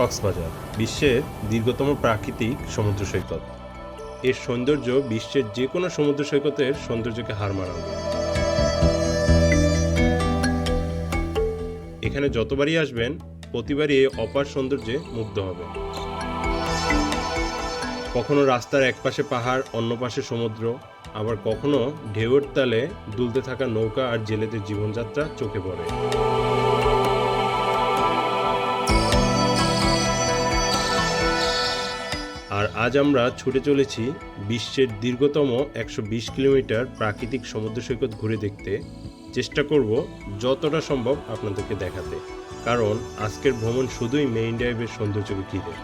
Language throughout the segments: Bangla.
কক্সবাজার, বিশ্বের দীর্ঘতম প্রাকৃতিক সমুদ্র সৈকত। এর সৌন্দর্য বিশ্বের যে কোনো সমুদ্র সৈকতের সৌন্দর্যকে হার মানাবে। এখানে যতবারই আসবেন, প্রতিবারই এই অপার সৌন্দর্যে মুগ্ধ হবে কখনো রাস্তার একপাশে পাহাড়, অন্য পাশে সমুদ্র, আবার কখনো ঢেউয়ের তালে দুলতে থাকা নৌকা আর জেলেদের জীবনযাত্রা চোখে পড়ে। আজ আমরা ছুটে চলেছি বিশ্বের দীর্ঘতম একশো বিশ কিলোমিটার প্রাকৃতিক সমুদ্র সৈকত ঘুরে দেখতে। চেষ্টা করব যতটা সম্ভব আপনাদেরকে দেখাতে। কারণ আজকের ভ্রমণ শুধুই মেইন ড্রাইভের সৌন্দর্যকে ঘিরে।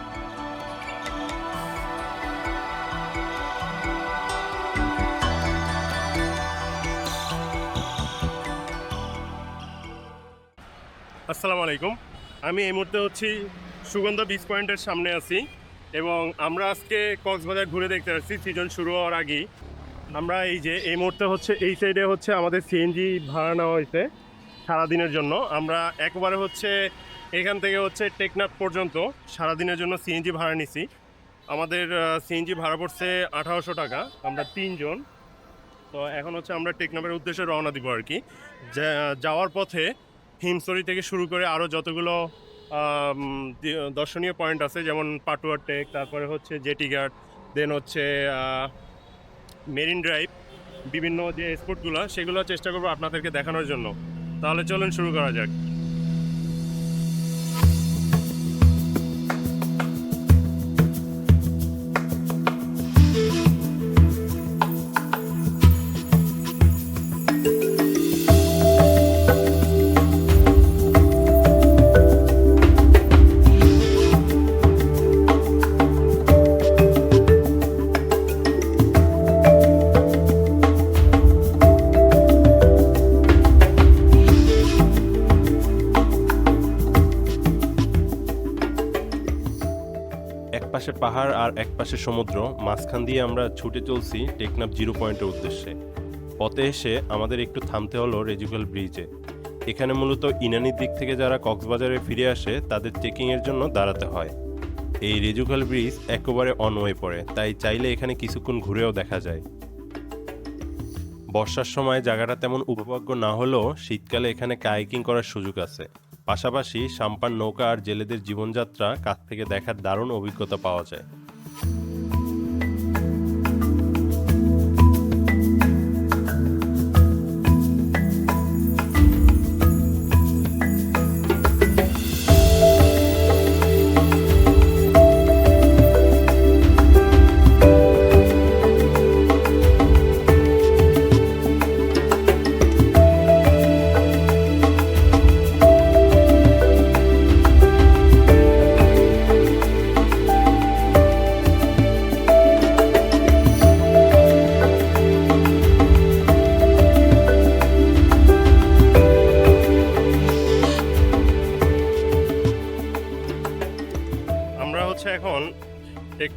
আসসালামু আলাইকুম। আমি এই মুহূর্তে হচ্ছি সুগন্ধা বিচ পয়েন্টের সামনে আছি। এবং আমরা আজকে কক্সবাজার ঘুরে দেখতে পাচ্ছি সিজন শুরু হওয়ার আগেই। আমরা এই যে, এই মুহূর্তে হচ্ছে, এই সাইডে হচ্ছে আমাদের সিএনজি ভাড়া নেওয়া হয়েছে সারাদিনের জন্য। আমরা একবারে হচ্ছে, এখান থেকে হচ্ছে টেকনাফ পর্যন্ত সারাদিনের জন্য সিএনজি ভাড়া নিছি। আমাদের সিএনজি ভাড়া পড়ছে আঠারোশো টাকা, আমরা তিনজন। তো এখন হচ্ছে আমরা টেকনাফের উদ্দেশ্যে রওনা দিব আর কি। যাওয়ার পথে হিমসরি থেকে শুরু করে আরও যতগুলো দর্শনীয় পয়েন্ট আছে, যেমন পাটুয়ার টেক তারপরে হচ্ছে জেটি গার্ড দেন হচ্ছে মেরিন ড্রাইভ, বিভিন্ন যে স্পোর্টগুলো সেগুলো চেষ্টা করব আপনাদেরকে দেখানোর জন্য। তাহলে চলুন শুরু করা যাক। পাশে পাহাড় আর এক পাশে সমুদ্র, মাঝখান দিয়ে আমরা ছুটে চলছি টেকনাফ জিরো পয়েন্টের উদ্দেশ্যে। পথে এসে আমাদের একটু থামতে হলো রেজুকাল ব্রিজে। এখানে মূলত ইনানির দিক থেকে যারা কক্সবাজারে ফিরে আসে, তাদের চেকিংয়ের জন্য দাঁড়াতে হয়। এই রেজুকাল ব্রিজ একেবারে অনওয়ে পড়ে, তাই চাইলে এখানে কিছুক্ষণ ঘুরেও দেখা যায়। বর্ষার সময় জায়গাটা তেমন উপভোগ্য না হলেও শীতকালে এখানে কায়াকিং করার সুযোগ আছে। পাশাপাশি সাম্পান নৌকা আর জেলেদের জীবনযাত্রা কাছ থেকে দেখার দারুণ অভিজ্ঞতা পাওয়া যায়।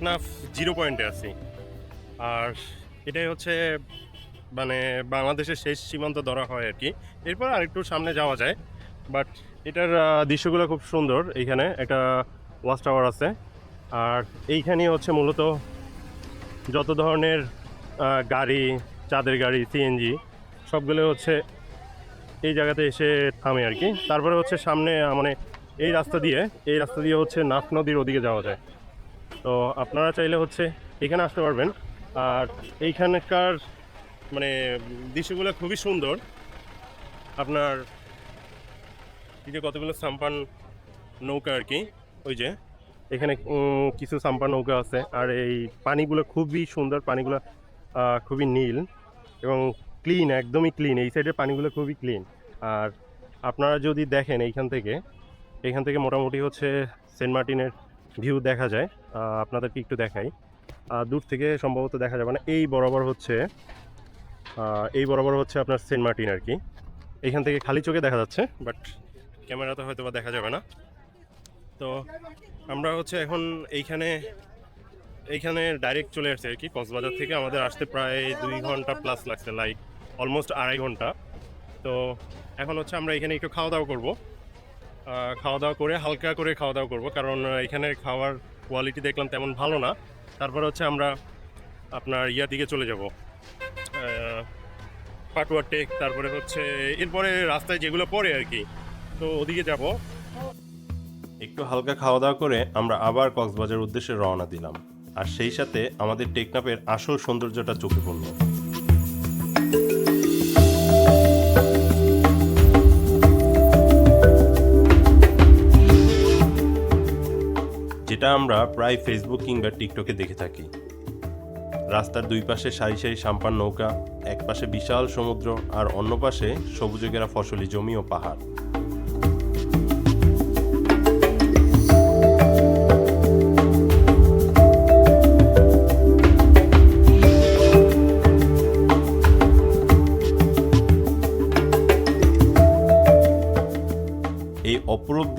টেকনাফ জিরো পয়েন্টে আছি। আর এটাই হচ্ছে মানে বাংলাদেশের শেষ সীমান্ত ধরা হয় আর কি। এরপর আরেকটু সামনে যাওয়া যায়। বাট এটার দৃশ্যগুলো খুব সুন্দর এইখানে একটা ওয়াচ টাওয়ার আছে। আর এইখানেই হচ্ছে মূলত যত ধরনের গাড়ি, চাঁদের গাড়ি সিএনজি সবগুলো হচ্ছে এই জায়গাতে এসে থামে আর কি। তারপরে হচ্ছে সামনে মানে এই রাস্তা দিয়ে, এই রাস্তা দিয়ে হচ্ছে নাফ নদীর ওদিকে যাওয়া যায়। তো আপনারা চাইলে হচ্ছে এখানে আসতে পারবেন। আর এইখানকার মানে দৃশ্যগুলো খুবই সুন্দর। আপনার এই যে কতগুলো সাম্পান নৌকা আর কি, ওই যে এখানে কিছু সাম্পান নৌকা আছে। আর এই পানিগুলো খুবই সুন্দর, পানিগুলো খুবই নীল এবং ক্লিন, একদমই ক্লিন। এই সাইডের পানিগুলো খুবই ক্লিন। আর আপনারা যদি দেখেন এইখান থেকে এখান থেকে মোটামুটি হচ্ছে সেন্ট মার্টিনের ভিউ দেখা যায় আপনাদেরকে একটু দেখাই। দূর থেকে সম্ভবত দেখা যাবে না। এই বরাবর হচ্ছে এই বরাবর হচ্ছে আপনার সেন্ট মার্টিন আর কি। এখান থেকে খালি চোখে দেখা যাচ্ছে, বাট ক্যামেরাতে হয়তো বা দেখা যাবে না। তো আমরা হচ্ছে এখন এইখানে এইখানে ডাইরেক্ট চলে আসছে আর কি। কক্সবাজার থেকে আমাদের আসতে প্রায় দুই ঘণ্টা প্লাস লাগছে লাইক অলমোস্ট আড়াই ঘণ্টা। তো এখন হচ্ছে আমরা এখানে একটু খাওয়া দাওয়া করব। খাওয়া দাওয়া করে, হালকা করে খাওয়া দাওয়া করব। কারণ এখানে খাওয়ার কোয়ালিটি দেখলাম তেমন ভালো না। তারপর হচ্ছে আমরা আপনার ইয়ার দিকে চলে যাব। পাটুয়া টেক, তারপরে হচ্ছে এরপরে রাস্তায় যেগুলো পড়ে আর কি, তো ওদিকে যাব। একটু হালকা খাওয়া দাওয়া করে আমরা আবার কক্সবাজার উদ্দেশ্যে রওনা দিলাম। আর সেই সাথে আমাদের টেকনাফের আসল সৌন্দর্যটা চোখে পড়ল। যেটা আমরা প্রায় ফেসবুক কিংবা টিকটকে দেখে থাকি। রাস্তার দুই পাশে সারি সারি সাম্পান নৌকা, এক পাশে বিশাল সমুদ্র, আর অন্য পাশে সবুজে ঘেরা ফসলি জমি ও পাহাড়।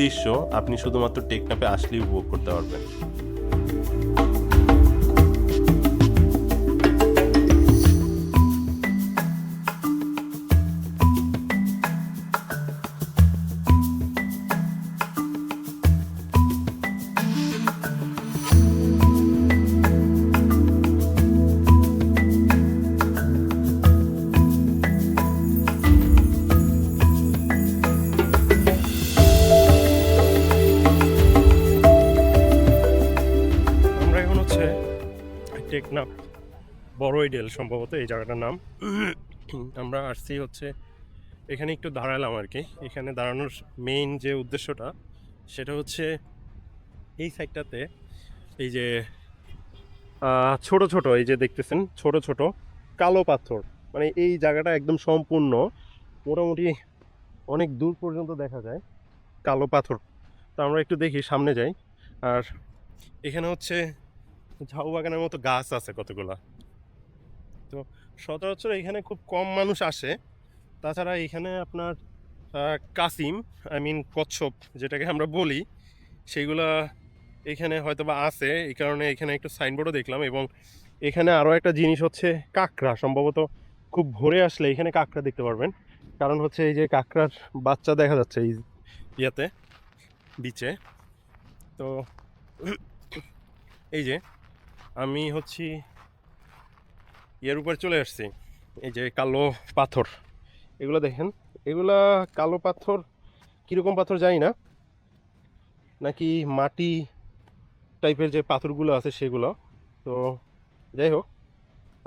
দৃশ্য আপনি শুধুমাত্র টেকনাপে আসলেই উপভোগ করতে পারবেন। বড়ইডেল সম্ভবত এই জায়গাটার নাম। আমরা আসছি হচ্ছে, এখানে একটু দাঁড়ালাম আর কি। এখানে দাঁড়ানোর মেইন যে উদ্দেশ্যটা, সেটা হচ্ছে এই সাইডটাতে এই যে ছোট ছোট, এই যে দেখতেছেন, ছোট ছোট কালো পাথর। মানে এই জায়গাটা একদম সম্পূর্ণ, মোটামুটি অনেক দূর পর্যন্ত দেখা যায় কালো পাথর। তো আমরা একটু দেখি, সামনে যাই। আর এখানে হচ্ছে ঝাউ বাগানের মতো গাছ আছে কতগুলা। তো সচরাচর এখানে খুব কম মানুষ আসে। তাছাড়া এখানে আপনার কাসিম আই মিন কচ্ছপ যেটাকে আমরা বলি, সেইগুলা এখানে হয়তো বা আছে। এই কারণে এখানে একটু সাইনবোর্ডও দেখলাম এবং এখানে আরও একটা জিনিস হচ্ছে কাঁকড়া। সম্ভবত খুব ভোরে আসলে এখানে কাঁকড়া দেখতে পারবেন। কারণ হচ্ছে এই যে কাঁকড়ার বাচ্চা দেখা যাচ্ছে এই ইয়েতে, বিচে। তো এই যে আমি হচ্ছি ইয়ের উপর চলে আসছি। এই যে কালো পাথর, এগুলো দেখেন। এগুলা কালো পাথর, কীরকম পাথর জানি না। নাকি মাটি টাইপের যে পাথরগুলো আছে সেগুলো। তো যাই হোক,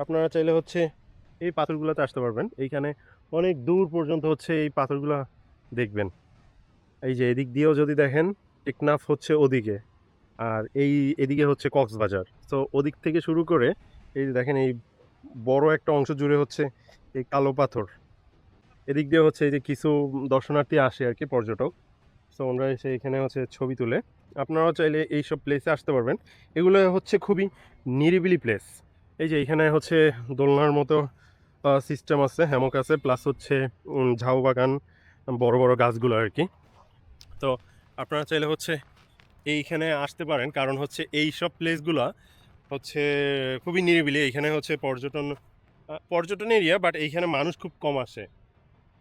আপনারা চাইলে হচ্ছে এই পাথরগুলোতে আসতে পারবেন। এইখানে অনেক দূর পর্যন্ত হচ্ছে এই পাথরগুলো দেখবেন। এই যে এদিক দিয়েও যদি দেখেন, টেকনাফ হচ্ছে ওদিকে। আর এই এদিকে হচ্ছে কক্সবাজার। তো ওদিক থেকে শুরু করে এই দেখেন এই বড় একটা অংশ জুড়ে হচ্ছে এই কালো পাথর। এদিক দিয়ে হচ্ছে এই যে কিছু দর্শনার্থী আসে আর কি, পর্যটক। সো আমরা এসে এখানে হচ্ছে ছবি তুলে, আপনারাও চাইলে এই সব প্লেসে আসতে পারবেন। এগুলো হচ্ছে খুবই নিরিবিলি প্লেস এই যে এখানে হচ্ছে দোলনার মতো সিস্টেম আছে হ্যামক আছে প্লাস হচ্ছে ঝাউ বাগান, বড় বড় গাছগুলো আর কি। তো, আপনারা চাইলে হচ্ছে এইখানে আসতে পারেন, কারণ হচ্ছে এই সব প্লেসগুলো হচ্ছে খুবই নিরিবিলি এইখানে হচ্ছে পর্যটন পর্যটন এরিয়া বাট এইখানে মানুষ খুব কম আসে।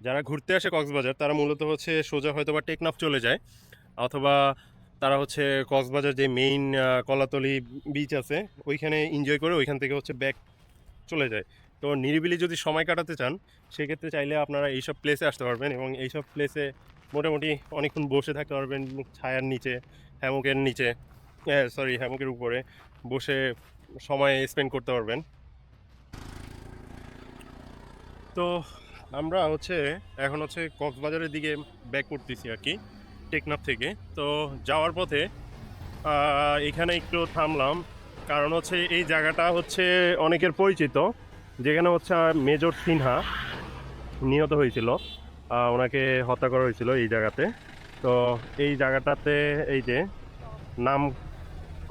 যারা ঘুরতে আসে কক্সবাজার, তারা মূলত হচ্ছে সোজা হয়তো বা টেকনাফ চলে যায়, অথবা তারা হচ্ছে কক্সবাজার যে মেইন কলাতলি বিচ আছে, ওইখানে এনজয় করে ওইখান থেকে হচ্ছে ব্যাক চলে যায়। তো নিরিবিলি যদি সময় কাটাতে চান, সেক্ষেত্রে চাইলে আপনারা এইসব প্লেসে আসতে পারবেন এবং এইসব প্লেসে মোটামুটি অনেকক্ষণ বসে থাকতে পারবেন, ছায়ার নিচে, হ্যামকের নিচে সরি হ্যামকের উপরে। বসে সময় স্পেন্ড করতে পারবেন। তো আমরা হচ্ছে, এখন হচ্ছে কক্সবাজারের দিকে ব্যাক করতেছি আর কি, টেকনাফ থেকে। তো যাওয়ার পথে এখানে একটু থামলাম, কারণ হচ্ছে এই জায়গাটা হচ্ছে অনেকের পরিচিত, যেখানে হচ্ছে মেজর সিনহা নিহত হয়েছিল ওনাকে হত্যা করা হয়েছিল এই জায়গাতে। তো এই জায়গাটাতে এই যে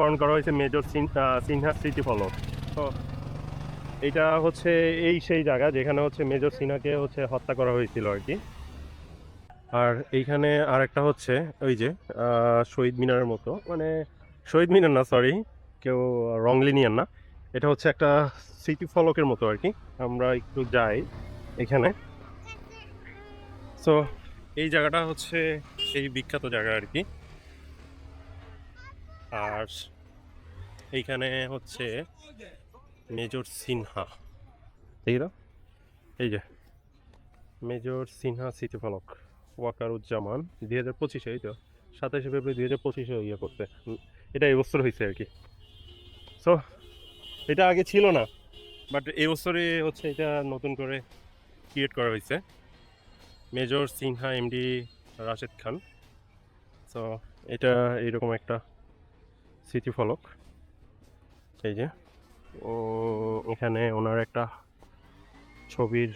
নামকরণ করা হয়েছে মেজর সিনহা স্মৃতি ফলক তো এটা হচ্ছে এই সেই জায়গা যেখানে হচ্ছে মেজর সিনহাকে হচ্ছে হত্যা করা হয়েছিল আর কি। আর এইখানে আরেকটা হচ্ছে ওই যে শহীদ মিনারের মতো। মানে শহীদ মিনার না সরি কেউ রংলি নিয়েন না। এটা হচ্ছে একটা স্মৃতি ফলকের মতো আর কি। আমরা একটু যাই এখানে। সো এই জায়গাটা হচ্ছে সেই বিখ্যাত জায়গা আর কি। আর এইখানে হচ্ছে মেজর সিনহা। এই না এই যে মেজর সিনহা স্মৃতি ফলক ওয়াকারুজ্জামান দুই হাজার পঁচিশে এই তো সাতাশে ফেব্রুয়ারি দুই হাজার পঁচিশে ইয়ে করতে। এটা এই বছর হয়েছে আর কি। সো এটা আগে ছিল না বাট এই বছরে হচ্ছে এটা নতুন করে ক্রিয়েট করা হয়েছে major Sinha MD Rashed Khan. So এটা এইরকম একটা স্মৃতি ফলক। এই যে। ও, এখানে ওনার একটা ছবির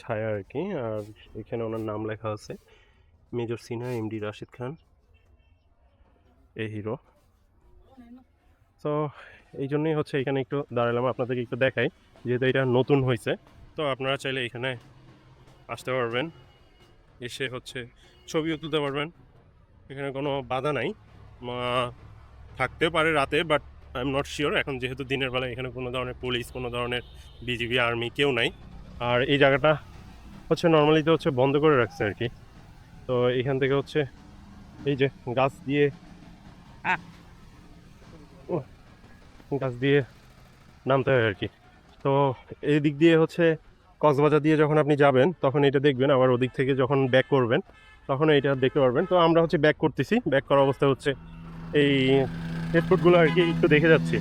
ছায়া আর কি, আর এখানে ওনার নাম লেখা আছে, মেজর সিনহা, এমডি রাশিদ খান এই হিরো। তো এই জন্যই হচ্ছে এখানে একটু দাঁড়ালাম, আপনাদেরকে একটু দেখাই, যেহেতু এটা নতুন হয়েছে, তো আপনারা চাইলে এখানে আসতে পারবেন, এসে হচ্ছে ছবিও তুলতে পারবেন, এখানে কোনো বাধা নাই থাকতে পারে রাতে but I am not sure এখন যেহেতু দিনের বেলা এখানে কোনো ধরনের পুলিশ কোনো ধরনের বিজিবি আর্মি কেউ নাই। আর এই জায়গাটা হচ্ছে নর্মালি তো হচ্ছে বন্ধ করে রাখছে আর কি। তো এখান থেকে হচ্ছে এই যে গাছ দিয়ে গাছ দিয়ে নামতে হয় আর কি। তো এই দিক দিয়ে হচ্ছে কক্সবাজার দিয়ে যখন আপনি যাবেন, তখন এটা দেখবেন। আবার ওদিক থেকে যখন ব্যাক করবেন, তখন এটা দেখতে পারবেন। তো আমরা হচ্ছে ব্যাক করতেছি। ব্যাক করা অবস্থা হচ্ছে এই হেডফুটগুলো আর কি একটু দেখে যাচ্ছি।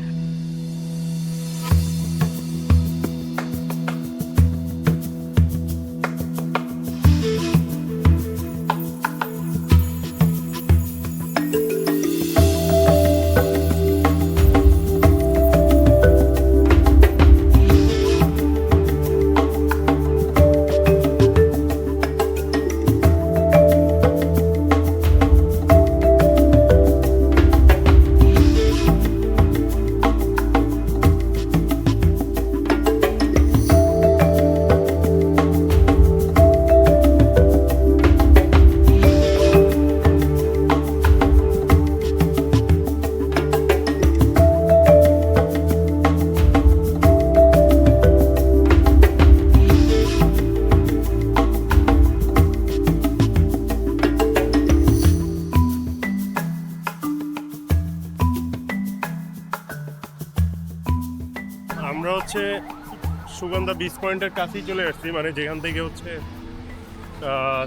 বিচ পয়েন্টের কাছেই চলে আসছি মানে যেখান থেকে হচ্ছে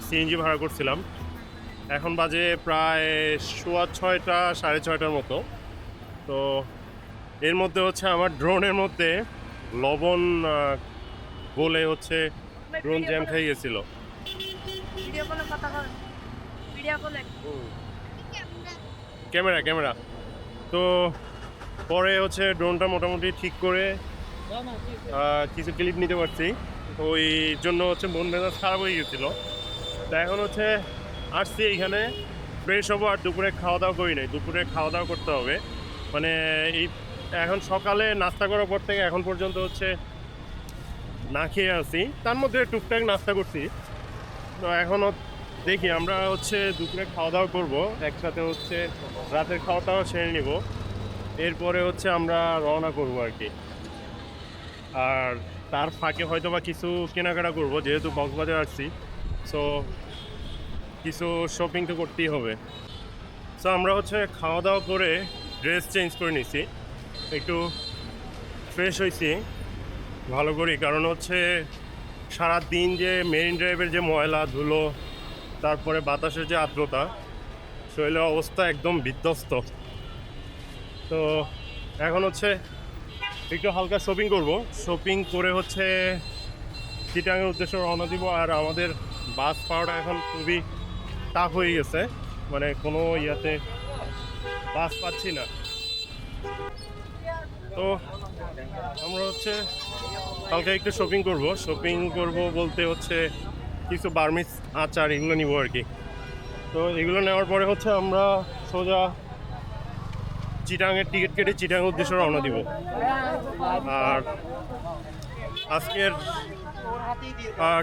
সিএনজি ভাড়া করছিলাম। এখন বাজে প্রায় সোয়া ছয়টা সাড়ে ছয়টার মতো। তো এর মধ্যে হচ্ছে আমার ড্রোনের মধ্যে লবণ গলে হচ্ছে ড্রোন জ্যাম খেয়ে গেছিল। বল ক্যামেরা ক্যামেরা। তো পরে হচ্ছে ড্রোনটা মোটামুটি ঠিক করে কিছু ক্লিপ নিতে পারছি। ওই জন্য হচ্ছে মন মেজাজ খারাপ হয়ে গেছিল। তা এখন হচ্ছে আসছি এইখানে ফ্রেশ হব আর দুপুরে খাওয়া দাওয়া করি নাই। দুপুরে খাওয়া দাওয়া করতে হবে। মানে এই এখন সকালে নাস্তা করার পর থেকে এখন পর্যন্ত হচ্ছে না খেয়ে আছি। তার মধ্যে টুকটাক নাস্তা করছি। তো এখনও দেখি আমরা হচ্ছে দুপুরে খাওয়া দাওয়া করব। একসাথে হচ্ছে রাতের খাওয়া দাওয়া সেরে নিব। এরপরে হচ্ছে আমরা রওনা করব আর কি। আর তার ফাঁকে হয়তো বা কিছু কেনাকাটা করব, যেহেতু কক্সবাজার আসছি। সো কিছু শপিং তো করতেই হবে। সো আমরা হচ্ছে খাওয়া দাওয়া করে ড্রেস চেঞ্জ করে নিছি। একটু ফ্রেশ হয়েছি ভালো করি। কারণ হচ্ছে সারা দিন যে মেরিন ড্রাইভের যে ময়লা, ধুলো, তারপরে বাতাসের যে আর্দ্রতা, শরীরের অবস্থা একদম বিধ্বস্ত। তো, এখন হচ্ছে একটু হালকা শপিং করব। শপিং করে হচ্ছে চিটাঙের উদ্দেশ্যে রওনা দিব, আর আমাদের বাস পাওয়াটা এখন খুবই টাফ হয়ে গেছে। মানে কোনো ইয়াতে বাস পাচ্ছি না। তো আমরা হচ্ছে হালকা একটু শপিং করব। শপিং করব বলতে হচ্ছে কিছু বার্মিস আচার এগুলো নিব আর কি। তো এগুলো নেওয়ার পরে হচ্ছে আমরা সোজা চিটাঙের টিকিট কেটে চিটাং উদ্দেশ্যে রওনা দিব। আর আজকের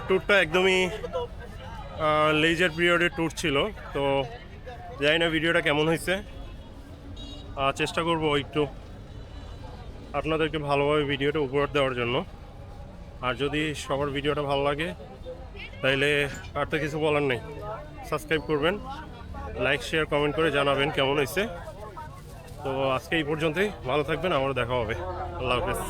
ট্যুরটা একদমই লেজার পিরিয়ডের ট্যুর ছিল। তো জানি না ভিডিওটা কেমন হয়েছে। চেষ্টা করব একটু আপনাদেরকে ভালোভাবে ভিডিওটা উপহার দেওয়ার জন্য। আর যদি সবার ভিডিওটা ভালো লাগে, তাইলে আর তো কিছু বলার নেই। সাবস্ক্রাইব করবেন লাইক শেয়ার কমেন্ট করে জানাবেন কেমন হয়েছে। তো আজকে এই পর্যন্তই। ভালো থাকবেন আবারও দেখা হবে। আল্লাহ হাফেজ।